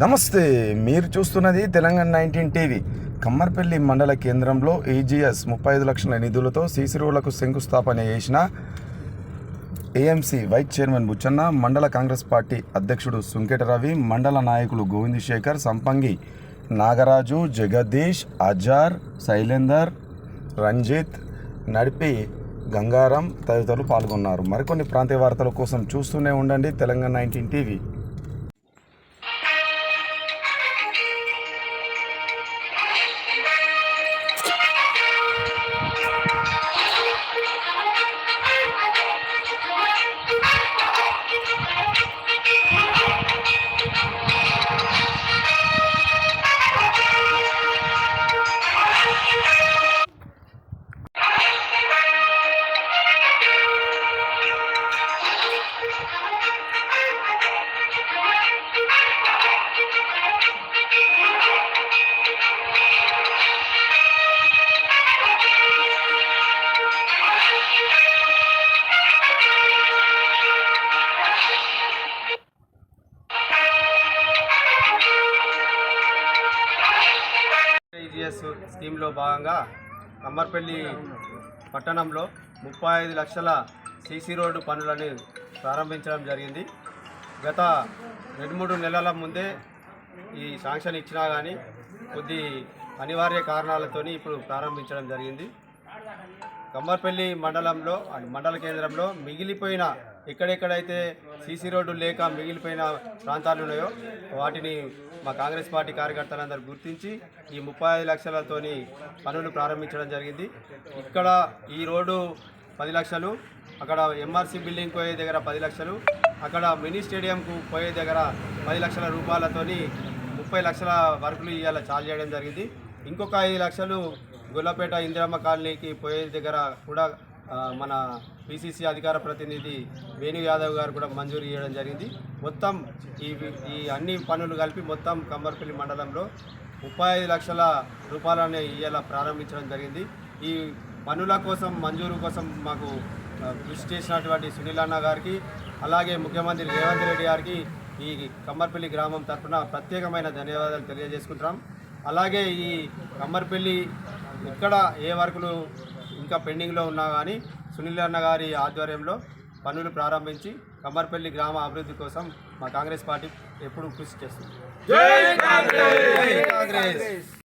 నమస్తే మీరు చూస్తున్నది తెలంగాణ నైన్టీన్ టీవీ. కమ్మర్పల్లి మండల కేంద్రంలో ఏజీఎస్ ముప్పై ఐదు లక్షల నిధులతో సీసీ శంకుస్థాపన చేసిన ఏఎంసీ వైస్ చైర్మన్ బుచ్చన్న మండల కాంగ్రెస్ పార్టీ అధ్యక్షుడు సుంకేట రవి మండల నాయకులు గోవింద్ శేఖర్ సంపంగి నాగరాజు జగదీష్ అజార్ శైలేందర్ రంజిత్ నడిపి గంగారం తదితరులు పాల్గొన్నారు. మరికొన్ని ప్రాంతీయ వార్తల కోసం చూస్తూనే ఉండండి తెలంగాణ నైన్టీన్ టీవీ. ఈజీఎస్ స్కీమ్లో భాగంగా అమ్మర్పల్లి పట్టణంలో ముప్పై ఐదు లక్షల సీసీ రోడ్డు పనులను ప్రారంభించడం జరిగింది. గత రెండు మూడు నెలల ముందే ఈ శాంక్షన్ ఇచ్చినా కానీ కొద్ది అనివార్య కారణాలతోని ఇప్పుడు ప్రారంభించడం జరిగింది. కమ్మర్పల్లి మండలంలో అండ్ మండల కేంద్రంలో మిగిలిపోయిన ఎక్కడెక్కడైతే సీసీ రోడ్డు లేక మిగిలిపోయిన ప్రాంతాలు ఉన్నాయో వాటిని మా కాంగ్రెస్ పార్టీ కార్యకర్తలందరూ గుర్తించి ఈ ముప్పై ఐదు లక్షలతోని పనులు ప్రారంభించడం జరిగింది. ఇక్కడ ఈ రోడ్డు పది లక్షలు అక్కడ ఎంఆర్సీ బిల్డింగ్ పోయే దగ్గర పది లక్షలు అక్కడ మినీ స్టేడియంకు పోయే దగ్గర పది లక్షల రూపాయలతోని ముప్పై లక్షల వర్కులు ఇవాళ చాలు చేయడం జరిగింది. ఇంకొక ఐదు లక్షలు గొల్లపేట ఇందిరమ్మ కాలనీకి పోయే దగ్గర కూడా మన పిసిసి అధికార ప్రతినిధి వేణు యాదవ్ గారు కూడా మంజూరు చేయడం జరిగింది. మొత్తం ఈ ఈ అన్ని పనులు కలిపి మొత్తం కమ్మర్పల్లి మండలంలో ముప్పై ఐదు లక్షల రూపాయలని ఇవాళ ప్రారంభించడం జరిగింది. ఈ పనుల కోసం మంజూరు కోసం మాకు కృషి చేసినటువంటి సునీల్ అన్న గారికి అలాగే ముఖ్యమంత్రి రేవంత్ రెడ్డి గారికి ఈ కమ్మర్పల్లి గ్రామం తరఫున ప్రత్యేకమైన ధన్యవాదాలు తెలియజేసుకుంటున్నాం. అలాగే ఈ కమ్మర్పల్లి ఇక్కడ ఏ వర్కులు ఇంకా పెండింగ్లో ఉన్నా కానీ సునీల్ అన్న గారి ఆధ్వర్యంలో పనులు ప్రారంభించి కమ్మర్పల్లి గ్రామ అభివృద్ధి కోసం మా కాంగ్రెస్ పార్టీ ఎప్పుడు కృషి చేస్తుంది.